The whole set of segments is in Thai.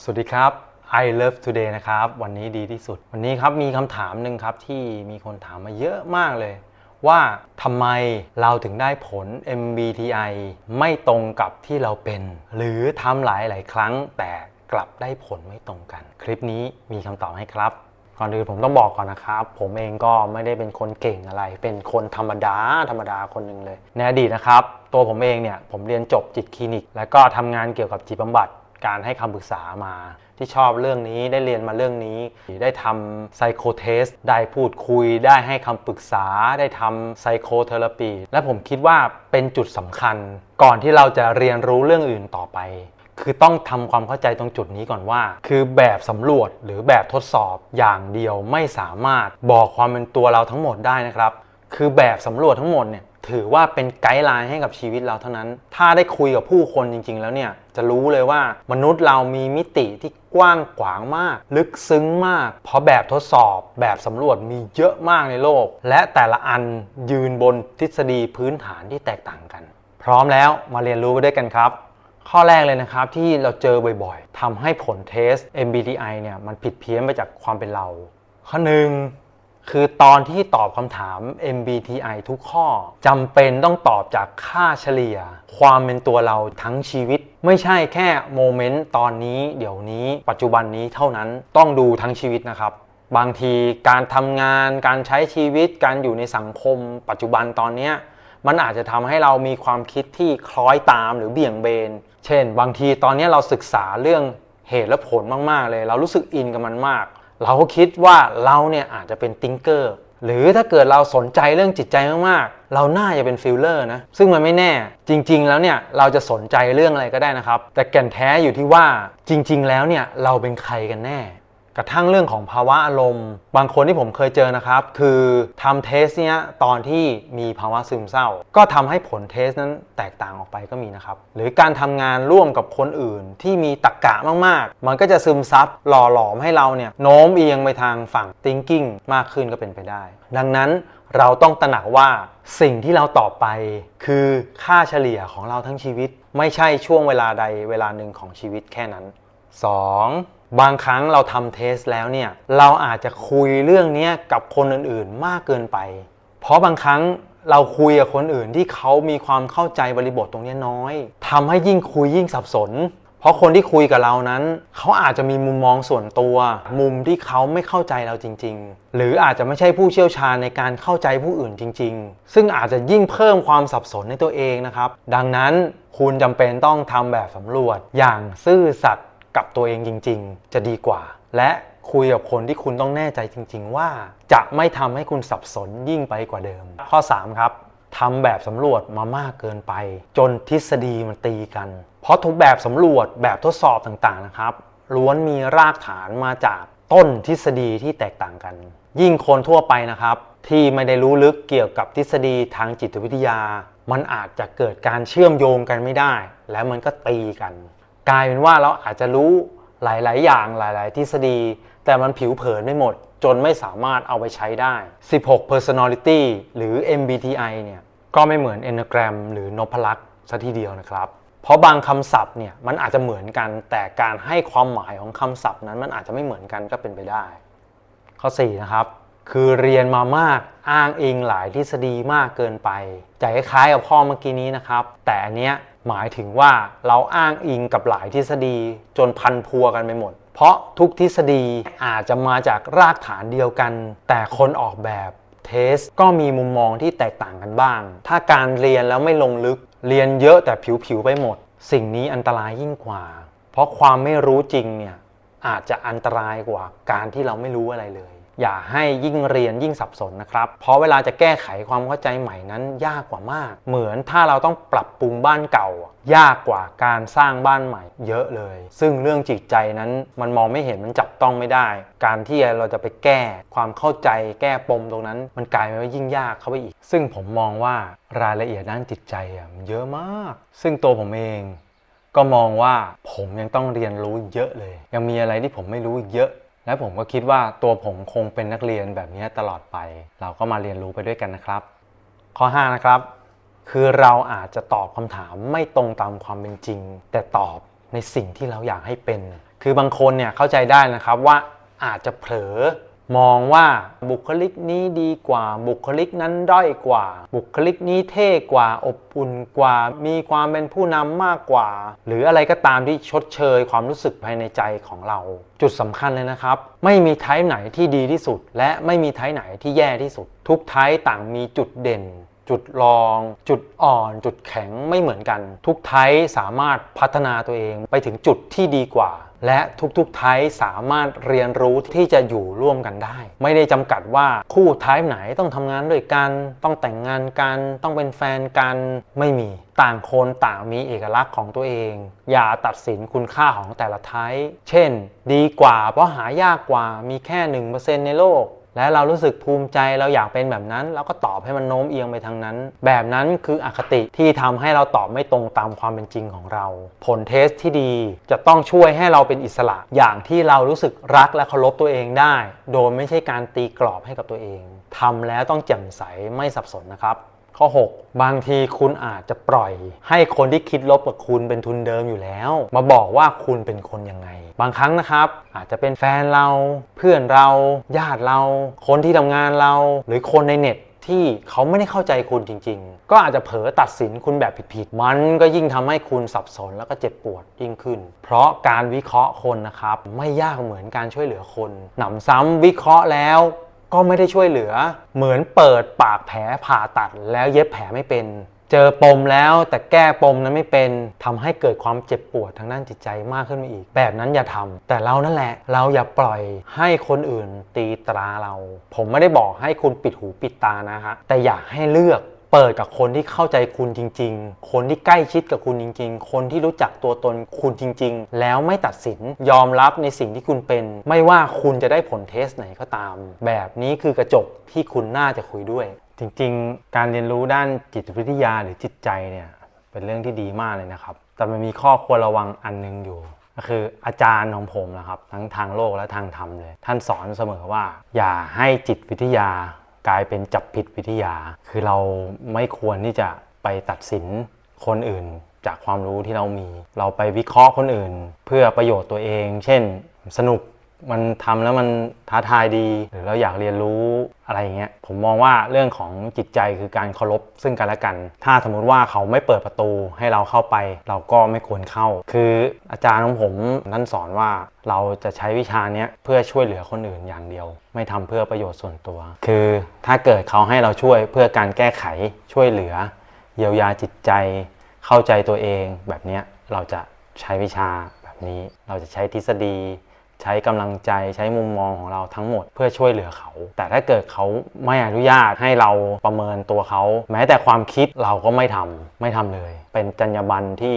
สวัสดีครับ I love today นะครับ วันนี้ดีที่สุด วันนี้ครับมีคำถามหนึ่งครับที่มีคนถามมาเยอะมากเลย ว่าทำไมเราถึงได้ผล MBTI ไม่ตรงกับที่เราเป็น หรือทำหลายหลายครั้ง แต่กลับได้ผลไม่ตรงกัน คลิปนี้มีคำตอบให้ครับ ก่อนอื่นผมต้องบอกก่อนนะครับ ผมเองก็ไม่ได้เป็นคนเก่งอะไร เป็นคนธรรมดาธรรมดาคนหนึ่งเลยในอดีตนะครับ ตัวผมเองเนี่ยผมเรียนจบจิตคลินิก แล้วก็ทำงานเกี่ยวกับจิตบำบัด การให้คำปรึกษามา ที่ชอบเรื่องนี้ได้เรียนมาเรื่องนี้ ได้ทำไซโคเทสได้พูดคุย ได้ให้คำปรึกษา ได้ทำไซโคเทอราปีและผมคิดว่าเป็นจุดสำคัญ ก่อนที่เราจะเรียนรู้เรื่องอื่นต่อไป คือต้องทำความเข้าใจตรงจุดนี้ก่อนว่า คือแบบสำรวจหรือแบบทดสอบอย่างเดียวไม่สามารถบอกความเป็นตัวเราทั้งหมดได้นะครับ คือแบบสำรวจทั้งหมดเนี่ย ถือว่าเป็นไกด์ไลน์ให้กับชีวิตเราเท่านั้น ถ้าได้คุยกับผู้คนจริง ๆ แล้วเนี่ย จะรู้เลยว่ามนุษย์เรามีมิติที่กว้างขวางมาก ลึกซึ้งมาก เพราะแบบทดสอบแบบสำรวจมีเยอะมากในโลก และแต่ละอันยืนบนทฤษฎีพื้นฐานที่แตกต่างกัน พร้อมแล้วมาเรียนรู้ไปด้วยกันครับ ข้อแรกเลยนะครับที่เราเจอบ่อยๆทำให้ผลเทส MBTI เนี่ยมันผิดเพี้ยนไปจากความเป็นเรา ข้อหนึ่ง คือตอนที่ตอบคำถาม MBTI ทุกข้อจำเป็นต้องตอบจากค่าเฉลี่ย ความเป็นตัวเราทั้งชีวิต ไม่ใช่แค่โมเมนต์ตอนนี้ เดี๋ยวนี้ ปัจจุบันนี้เท่านั้นต้องดูทั้งชีวิตนะครับ บางทีการทำงาน การใช้ชีวิต การอยู่ในสังคม ปัจจุบันตอนนี้มันอาจจะทำให้เรามีความคิดที่คล้อยตามหรือเบี่ยงเบน เช่น บางทีตอนนี้เราศึกษาเรื่องเหตุและผลมาก ๆ เลย เรารู้สึกอินกับมันมาก เราก็คิดว่าเราเนี่ยอาจจะเป็นติงเกอร์หรือถ้าเกิดเราสนใจเรื่องจิตใจมากๆ เราน่าจะเป็นฟิลเลอร์นะ ซึ่งมันไม่แน่ จริง ๆ แล้วเนี่ยเราจะสนใจเรื่องอะไรก็ได้นะครับ แต่แก่นแท้อยู่ที่ว่าจริง ๆ แล้วเนี่ยเราเป็นใครกันแน่ กระทั่งเรื่องของภาวะอารมณ์ บางคนที่ผมเคยเจอนะครับ คือทำเทสเนี้ยตอนที่มีภาวะซึมเศร้า ก็ทำให้ผลเทสนั้นแตกต่างออกไปก็มีนะครับ หรือการทำงานร่วมกับคนอื่นที่มีตรกกะมากๆ มันก็จะซึมซับหล่อหลอมให้เราเนี่ยโน้มเอียงไปทางฝั่ง thinking มากขึ้นก็เป็นไปได้ ดังนั้นเราต้องตระหนักว่าสิ่งที่เราตอบไป คือค่าเฉลี่ยของเราทั้งชีวิต ไม่ใช่ช่วงเวลาใดเวลาหนึ่งของชีวิตแค่นั้น 2. บางครั้งเราทำเทสแล้วเนี่ยเราอาจจะคุยเรื่องนี้กับคนอื่นๆมากเกินไป เพราะบางครั้งเราคุยกับคนอื่นที่เขามีความเข้าใจบริบทตรงนี้น้อยทำให้ยิ่งคุยยิ่งสับสน เพราะคนที่คุยกับเรานั้น เขาอาจจะมีมุมมองส่วนตัว มุมที่เขาไม่เข้าใจเราจริง ๆ หรืออาจจะไม่ใช่ผู้เชี่ยวชาญในการเข้าใจผู้อื่นจริง ๆ ซึ่งอาจจะยิ่งเพิ่มความสับสนในตัวเองนะครับ ดังนั้นคุณจำเป็นต้องทำแบบสำรวจอย่างซื่อสัตย์ กับตัวเองจริง ๆ จะดีกว่า และคุยกับคนที่คุณต้องแน่ใจจริง ๆ ว่าจะไม่ทำให้คุณสับสนยิ่งไปกว่าเดิม ข้อ 3 ครับทำแบบสำรวจมามากเกินไป จนทฤษฎีมันตีกัน เพราะทุกแบบสำรวจแบบทดสอบต่างๆนะครับล้วนมีรากฐานมาจากต้นทฤษฎีที่แตกต่างกัน ยิ่งคนทั่วไปนะครับ ที่ไม่ได้รู้ลึกเกี่ยวกับทฤษฎีทางจิตวิทยา มันอาจจะเกิดการเชื่อมโยงกันไม่ได้ และมันก็ตีกัน กลายเป็นว่าเราอาจจะรู้หลาย ๆ อย่างหลาย ๆ ทฤษฎี แต่มันผิวเผินไม่หมด จนไม่สามารถเอาไปใช้ได้ 16 personality หรือ MBTI เนี่ยก็ไม่เหมือน Enneagram หรือนพลักษ์ซะทีเดียวนะครับ เพราะบางคำศัพท์เนี่ยมันอาจจะเหมือนกัน แต่การให้ความหมายของคำศัพท์นั้นมันอาจจะไม่เหมือนกันก็เป็นไปได้ ข้อ 4 นะครับคือเรียนมามากอ้างอิงหลายทฤษฎีมากเกินไปจะคล้ายกับข้อเมื่อกี้นี้นะครับ แต่อันเนี้ย หมายถึงว่าเราอ้างอิงกับหลายทฤษฎีจนพันพัวกันไปหมด เพราะทุกทฤษฎีอาจจะมาจากรากฐานเดียวกัน แต่คนออกแบบเทสก็มีมุมมองที่แตกต่างกันบ้าง ถ้าการเรียนแล้วไม่ลงลึก เรียนเยอะแต่ผิวๆไปหมด สิ่งนี้อันตรายยิ่งกว่า เพราะความไม่รู้จริงเนี่ยอาจจะอันตรายกว่าการที่เราไม่รู้อะไรเลย อย่าให้ยิ่งเรียนยิ่งสับสนนะครับ เพราะเวลาจะแก้ไขความเข้าใจใหม่นั้นยากกว่ามาก เหมือนถ้าเราต้องปรับปรุงบ้านเก่า ยากกว่าการสร้างบ้านใหม่ เยอะเลย ซึ่งเรื่องจิตใจนั้นมันมองไม่เห็นมันจับต้องไม่ได้ การที่เราจะไปแก้ความเข้าใจแก้ปมตรงนั้น มันกลายเป็นว่ายิ่งยากเข้าไปอีก ซึ่งผมมองว่ารายละเอียดด้านจิตใจอะมันเยอะมาก ซึ่งตัวผมเองก็มองว่าผมยังต้องเรียนรู้เยอะเลย ยังมีอะไรที่ผมไม่รู้เยอะ และผมก็คิดว่าตัวผมคงเป็นนักเรียนแบบนี้ตลอดไป เราก็มาเรียนรู้ไปด้วยกันนะครับ ข้อ 5 นะครับ คือเราอาจจะตอบคำถามไม่ตรงตามความเป็นจริง แต่ตอบในสิ่งที่เราอยากให้เป็น คือบางคนเนี่ยเข้าใจได้นะครับว่าอาจจะเผลอ มองว่าบุคลิกนี้ดีกว่า บุคลิกนั้นด้อยกว่า บุคลิกนี้เท่กว่า อบอุ่นกว่า มีความเป็นผู้นำมากกว่า หรืออะไรก็ตามที่ชดเชยความรู้สึกภายในใจของเรา จุดสำคัญเลยนะครับ ไม่มีไทป์ไหนที่ดีที่สุด และไม่มีไทป์ไหนที่แย่ที่สุด ทุกไทป์ต่างมีจุดเด่น จุดรอง จุดอ่อน จุดแข็งไม่เหมือนกัน ทุกไทป์สามารถพัฒนาตัวเองไปถึงจุดที่ดีกว่า และทุกๆไทป์สามารถเรียนรู้ที่จะอยู่ร่วมกันได้ ไม่ได้จำกัดว่าคู่ไทป์ไหนต้องทำงานด้วยกัน ต้องแต่งงานกัน ต้องเป็นแฟนกันไม่มีต่างคนต่างมีเอกลักษณ์ของตัวเอง อย่าตัดสินคุณค่าของแต่ละไทป์เช่น ดีกว่าเพราะหายากกว่ามีแค่ 1%ในโลก และเรารู้สึกภูมิใจเราอยากเป็นแบบนั้น เราก็ตอบให้มันโน้มเอียงไปทางนั้น แบบนั้นคืออคติที่ทำให้เราตอบไม่ตรงตามความเป็นจริงของเรา ผลเทสที่ดีจะต้องช่วยให้เราเป็นอิสระ อย่างที่เรารู้สึกรักและเคารพตัวเองได้ โดยไม่ใช่การตีกรอบให้กับตัวเองทำแล้วต้องแจ่มใสไม่สับสนนะครับ ข้อ 6 บางทีคุณอาจจะปล่อย ให้คนที่คิดลบกับคุณเป็นทุนเดิมอยู่แล้ว มาบอกว่าคุณเป็นคนยังไง บางครั้งนะครับ อาจจะเป็นแฟนเรา เพื่อนเราญาติเรา คนที่ทำงานเรา หรือคนในเน็ตที่เขาไม่ได้เข้าใจคุณจริง ๆ ก็อาจจะเผลอตัดสินคุณแบบผิดๆ มันก็ยิ่งทำให้คุณสับสนแล้วก็เจ็บปวดยิ่งขึ้น เพราะการวิเคราะห์คนนะครับ ไม่ยากเหมือนการช่วยเหลือคน หนำซ้ำวิเคราะห์แล้ว ก็ไม่ได้ช่วยเหลือ เหมือนเปิดปากแผลผ่าตัดแล้วเย็บแผลไม่เป็น เจอปมแล้วแต่แก้ปมนั้นไม่เป็นทำให้เกิดความเจ็บปวดทางด้านจิตใจมากขึ้นมาอีก แบบนั้นอย่าทำแต่เรานั่นแหละ เราอย่าปล่อยให้คนอื่นตีตราเรา ผมไม่ได้บอกให้คุณปิดหูปิดตานะฮะแต่อยากให้เลือก เปิดกับคนที่เข้าใจคุณจริง ๆ คนที่ใกล้ชิดกับคุณจริง ๆ คนที่รู้จักตัวตนคุณจริง ๆ แล้วไม่ตัดสินยอมรับในสิ่งที่คุณเป็น ไม่ว่าคุณจะได้ผลเทสไหนก็ตาม แบบนี้คือกระจกที่คุณน่าจะคุยด้วย จริง ๆ การเรียนรู้ด้านจิตวิทยาหรือจิตใจเนี่ยเป็นเรื่องที่ดีมากเลยนะครับ แต่มันมีข้อควรระวังอันหนึงอยู่ก็คืออาจารย์ของผมนะครับ ทั้งทางโลกและทางธรรมเลย ท่านสอนเสมอว่า อย่าให้จิตวิทยา กลายเป็นจับผิดวิทยา คือเราไม่ควรที่จะไปตัดสินคนอื่น จากความรู้ที่เรามี เราไปวิเคราะห์คนอื่น เพื่อประโยชน์ตัวเอง เช่น สนุก มันทำแล้วมันท้าทายดี หรือเราอยากเรียนรู้อะไรอย่างเงี้ยผมมองว่าเรื่องของจิตใจคือการเคารพซึ่งกันและกัน ถ้าสมมุติว่าเขาไม่เปิดประตูให้เราเข้าไป เราก็ไม่ควรเข้า คืออาจารย์ของผมท่านสอนว่าเราจะใช้วิชาเนี้ยเพื่อช่วยเหลือคนอื่นอย่างเดียว ไม่ทำเพื่อประโยชน์ส่วนตัว คือถ้าเกิดเขาให้เราช่วยเพื่อการแก้ไขช่วยเหลือ เยียวยาจิตใจ เข้าใจตัวเองแบบเนี้ยเราจะใช้วิชาแบบนี้เราจะใช้ทฤษฎี ใช้กำลังใจใช้มุมมองของเราทั้งหมดเพื่อช่วยเหลือเขา แต่ถ้าเกิดเขาไม่อนุญาตให้เราประเมินตัวเขา แม้แต่ความคิดเราก็ไม่ทำไม่ทำเลย เป็นจรรยาบรรณที่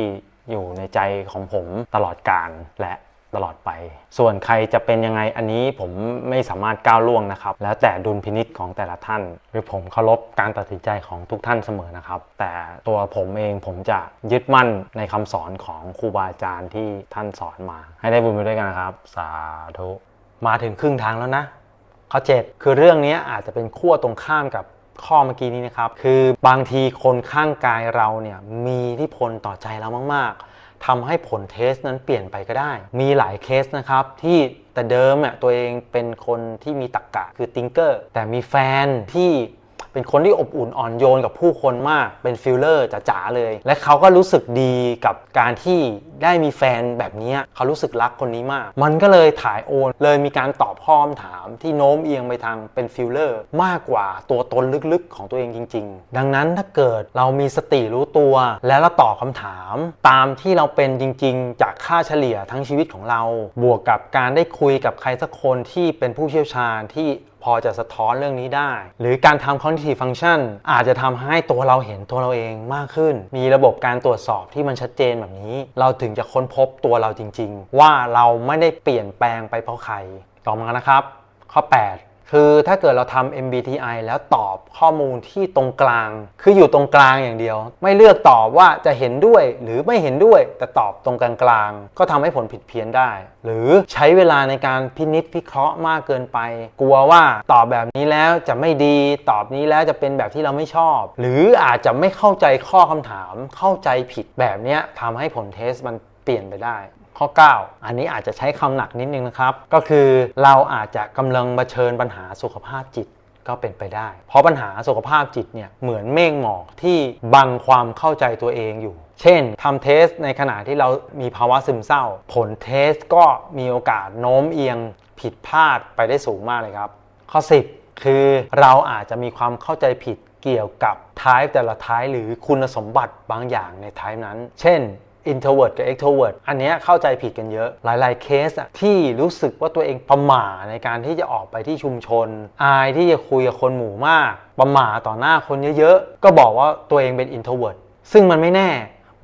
อยู่ในใจของผมตลอดกาลและ ตลอดไป ส่วนใครจะเป็นยังไงอันนี้ผมไม่สามารถก้าวล่วงนะครับ แล้วแต่ดุลพินิษของแต่ละท่าน หรือผมเคารพการตัดสินใจของทุกท่านเสมอนะครับ แต่ตัวผมเองผมจะยึดมั่นในคำสอนของครูบาอาจารย์ที่ท่านสอนมา ให้ได้บุญไปด้วยกันนะครับ สาธุมาถึงครึ่งทางแล้วนะข้อ7คือเรื่องนี้อาจจะเป็นขั้วตรงข้ามกับข้อเมื่อกี้นี้นะครับ คือบางทีคนข้างกายเราเนี่ยมีทธิพลต่อใจเรามาก ๆ ทำให้ผลเทสนั้นเปลี่ยนไปก็ได้ มีหลายเคสนะครับที่แต่เดิมอะตัวเองเป็นคนที่มีตรรกกะคือติงเกอร์แต่มีแฟนที่ เป็นคนที่อบอุ่นอ่อนโยนกับผู้คนมากเป็นฟิลเลอร์จ๋าๆเลย และเขาก็รู้สึกดีกับการที่ได้มีแฟนแบบนี้เขารู้สึกรักคนนี้มาก มันก็เลยถ่ายโอน เลยมีการตอบข้อคำถามที่โน้มเอียงไปทางเป็นฟิลเลอร์มากกว่าตัวตนลึกๆ ของตัวเองจริง ๆ ดังนั้นถ้าเกิดเรามีสติรู้ตัว แล้วเราตอบคำถามตามที่เราเป็นจริง ๆ จากค่าเฉลี่ยทั้งชีวิตของเรา บวกกับการได้คุยกับใครสักคนที่เป็นผู้เชี่ยวชาญที่ พอจะสะท้อนเรื่องนี้ได้ หรือการทำ cognitive function อาจจะทำให้ตัวเราเห็นตัวเราเองมากขึ้น มีระบบการตรวจสอบที่มันชัดเจนแบบนี้ เราถึงจะค้นพบตัวเราจริง ๆ ว่าเราไม่ได้เปลี่ยนแปลงไปเพราะใคร ต่อมานะครับ ข้อ 8 คือถ้าเกิดเราทำ MBTI แล้วตอบข้อมูลที่ตรงกลาง คืออยู่ตรงกลางอย่างเดียว ไม่เลือกตอบว่าจะเห็นด้วยหรือไม่เห็นด้วย แต่ตอบตรงกลางๆก็ทำให้ผลผิดเพี้ยนได้ หรือใช้เวลาในการพินิจพิเคราะห์มากเกินไป กลัวว่าตอบแบบนี้แล้วจะไม่ดีตอบนี้แล้วจะเป็นแบบที่เราไม่ชอบ หรืออาจจะไม่เข้าใจข้อคำถาม เข้าใจผิดแบบนี้ทำให้ผลเทสมันเปลี่ยนไปได้ ข้อ 9 อันนี้อาจจะใช้คำหนักนิดนึงนะครับ ก็คือเราอาจจะกำลังเผชิญปัญหาสุขภาพจิตก็เป็นไปได้ เพราะปัญหาสุขภาพจิตเนี่ยเหมือนเมฆหมอกที่บังความเข้าใจตัวเองอยู่ เช่นทำเทสในขณะที่เรามีภาวะซึมเศร้า ผลเทสก็มีโอกาสโน้มเอียงผิดพลาดไปได้สูงมากเลยครับ ข้อ 10 คือเราอาจจะมีความเข้าใจผิดเกี่ยวกับท้ายแต่ละท้ายหรือคุณสมบัติบางอย่างในท้ายนั้น เช่น introvert กับ extrovert อันนี้เข้าใจผิดกันเยอะ หลาย ๆ เคสอะที่รู้สึกว่าตัวเองประหม่าในการที่จะออกไปที่ชุมชน อายที่จะคุยกับคนหมู่มาก ประหม่าต่อหน้าคนเยอะ ๆ ก็บอกว่าตัวเองเป็น introvert ซึ่งมันไม่แน่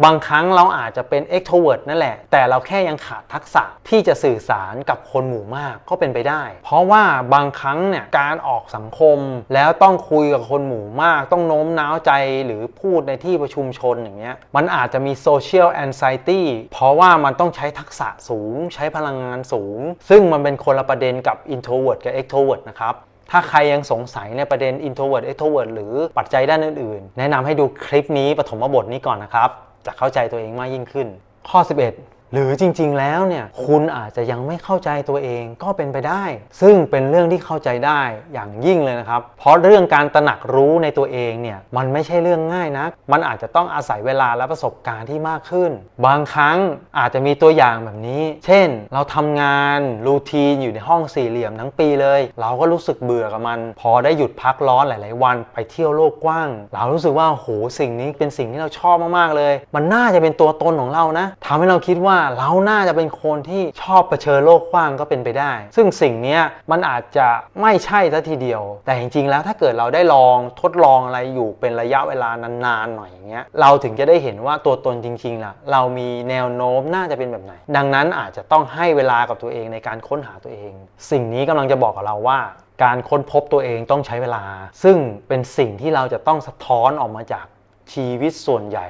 บางครั้งเราอาจจะเป็น extrovert นั่นแหละ แต่เราแค่ยังขาดทักษะที่จะสื่อสารกับคนหมู่มากก็เป็นไปได้ เพราะว่าบางครั้งเนี่ยการออกสังคมแล้วต้องคุยกับคนหมู่มาก ต้องโน้มน้าวใจหรือพูดในที่ประชุมชนอย่างเงี้ยมันอาจจะมี social anxiety เพราะว่ามันต้องใช้ทักษะสูง ใช้พลังงานสูง ซึ่งมันเป็นคนละประเด็นกับ introvert กับ extrovert นะครับถ้าใครยังสงสัยในประเด็น introvert extrovert หรือปัจจัยด้านอื่นๆ แนะนำให้ดูคลิปนี้ปฐมบทนี้ก่อนนะครับ จะเข้าใจตัวเองมากยิ่งขึ้น ข้อ 11 หรือจริงๆแล้วเนี่ยคุณอาจจะยังไม่เข้าใจตัวเองก็เป็นไปได้ ซึ่งเป็นเรื่องที่เข้าใจได้อย่างยิ่งเลยนะครับ เพราะเรื่องการตระหนักรู้ในตัวเองเนี่ยมันไม่ใช่เรื่องง่ายนะมันอาจจะต้องอาศัยเวลาและประสบการณ์ที่มากขึ้น บางครั้งอาจจะมีตัวอย่างแบบนี้ เช่น เราทำงานรูทีนอยู่ในห้องสี่เหลี่ยมทั้งปีเลย เราก็รู้สึกเบื่อกับมัน พอได้หยุดพักร้อนหลาย ๆ วันไปเที่ยวโลกกว้าง เรารู้สึกว่าโหสิ่งนี้เป็นสิ่งที่เราชอบมากๆเลย มันน่าจะเป็นตัวตนของเรานะทำให้เราคิดว่าเราน่าจะเป็นคนที่ชอบเผชิญโลกกว้างก็เป็นไปได้ ซึ่งสิ่งนี้มันอาจจะไม่ใช่ซะทีเดียว แต่จริงๆแล้วถ้าเกิดเราได้ลองทดลองอะไรอยู่เป็นระยะเวลานานๆหน่อยอย่างเงี้ยเราถึงจะได้เห็นว่าตัวตนจริงๆล่ะเรามีแนวโน้มน่าจะเป็นแบบไหน ดังนั้นอาจจะต้องให้เวลากับตัวเองในการค้นหาตัวเอง สิ่งนี้กำลังจะบอกกับเราว่าการค้นพบตัวเองต้องใช้เวลา ซึ่งเป็นสิ่งที่เราจะต้องสะท้อนออกมาจากชีวิตส่วนใหญ่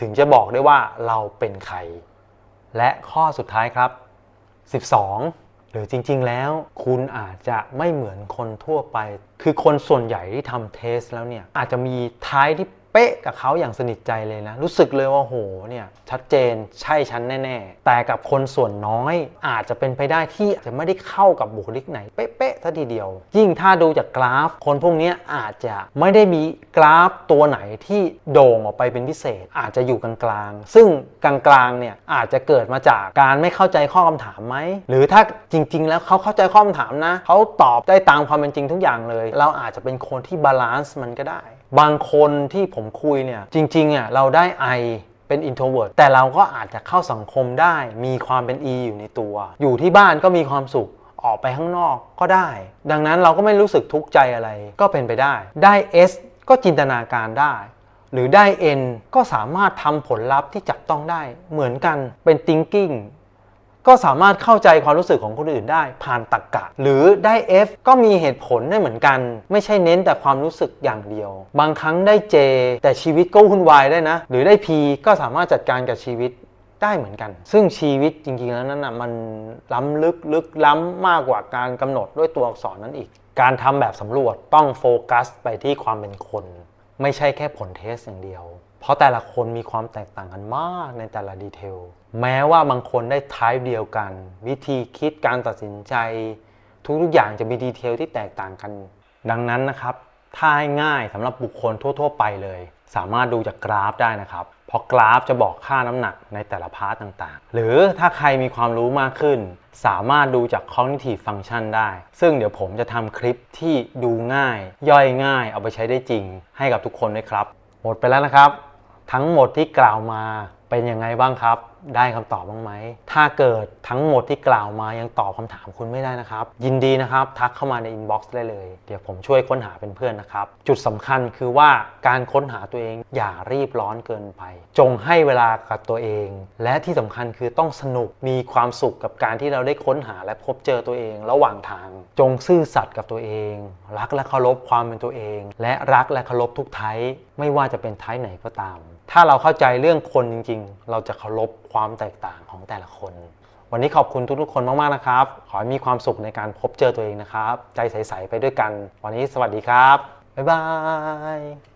ถึงจะบอกได้ว่าเราเป็นใคร และข้อสุดท้ายครับ 12 หรือจริง ๆ แล้ว คุณอาจจะไม่เหมือนคนทั่วไป คือคนส่วนใหญ่ที่ทำเทสแล้วเนี่ยอาจจะมีท้ายที่ เป๊ะกับเขาอย่างสนิทใจเลยนะ รู้สึกเลยว่าโหเนี่ยชัดเจนใช่ฉันแน่ๆ แต่กับคนส่วนน้อยอาจจะเป็นไปได้ที่จะไม่ได้เข้ากับบุคลิกไหนเป๊ะๆซะทีเดียว ยิ่งถ้าดูจากกราฟ คนพวกนี้อาจจะไม่ได้มีกราฟตัวไหนที่โด่งออกไปเป็นพิเศษ อาจจะอยู่กลางๆ ซึ่งกลางๆเนี่ยอาจจะเกิดมาจากการไม่เข้าใจข้อคำถามไหมหรือถ้าจริง ๆ แล้วเขาเข้าใจข้อคำถามนะเขาตอบได้ตามความเป็นจริงทุกอย่างเลย เราอาจจะเป็นคนที่บาลานซ์มันก็ได้ บางคนที่ผมคุยเนี่ยจริงๆอะเราได้ I เป็น introvert แต่เราก็อาจจะเข้าสังคมได้มีความเป็น E อยู่ในตัว อยู่ที่บ้านก็มีความสุขออกไปข้างนอกก็ได้ ดังนั้นเราก็ไม่รู้สึกทุกข์ใจอะไรก็เป็นไปได้ ได้ S ก็จินตนาการได้ หรือได้ N ก็สามารถทำผลลัพธ์ที่จับต้องได้เหมือนกันเป็น thinking ก็สามารถเข้าใจความรู้สึกของคนอื่นได้ผ่านตรรกกะ หรือได้ F ก็มีเหตุผลได้เหมือนกัน ไม่ใช่เน้นแต่ความรู้สึกอย่างเดียว บางครั้งได้ J แต่ชีวิตก็วุ่นวายได้นะ หรือได้ P ก็สามารถจัดการกับชีวิตได้เหมือนกัน ซึ่งชีวิตจริงๆแล้วนั้นนะมันล้ำลึกลึกล้ำมากกว่าการกำหนดด้วยตัวอักษรนั้นอีก การทำแบบสำรวจต้องโฟกัสไปที่ความเป็นคน ไม่ใช่แค่ผลเทสอย่างเดียว เพราะแต่ละคนมีความแตกต่างกันมากในแต่ละดีเทล แม้ว่าบางคนได้ทายเดียวกัน วิธีคิดการตัดสินใจ ทุกๆอย่างจะมีดีเทลที่แตกต่างกัน ดังนั้นนะครับ ถ้าให้ง่ายสำหรับบุคคลทั่ว ๆ ไปเลย สามารถดูจากกราฟได้นะครับ เพราะกราฟจะบอกค่าน้ำหนักในแต่ละพาร์ตต่างๆ หรือถ้าใครมีความรู้มากขึ้น สามารถดูจาก cognitive function ได้ ซึ่งเดี๋ยวผมจะทำคลิปที่ดูง่าย ย่อยง่าย เอาไปใช้ได้จริง ให้กับทุกคนด้วยครับ หมดไปแล้วนะครับ ทั้งหมดที่กล่าวมาเป็นยังไงบ้างครับ ได้คำตอบบ้างไหม ถ้าเกิดทั้งหมดที่กล่าวมายังตอบคำถามคุณไม่ได้นะครับ ยินดีนะครับ ทักเข้ามาในอินบ็อกซ์ได้เลย เดี๋ยวผมช่วยค้นหาเป็นเพื่อนนะครับ จุดสำคัญคือว่าการค้นหาตัวเองอย่ารีบร้อนเกินไป จงให้เวลากับตัวเอง และที่สำคัญคือต้องสนุกมีความสุขกับการที่เราได้ค้นหาและพบเจอตัวเอง ระหว่างทาง จงซื่อสัตย์กับตัวเอง รักและเคารพความเป็นตัวเอง และรักและเคารพทุกไทยไม่ว่าจะเป็นไทยไหนก็ตาม ถ้าเราเข้าใจเรื่องคนจริง ๆ เราจะเคารพความแตกต่างของแต่ละคน วันนี้ขอบคุณทุกๆคนมากๆนะครับ ขอให้มีความสุขในการพบเจอตัวเองนะครับ ใจใสๆไปด้วยกัน วันนี้สวัสดีครับ บ๊ายบาย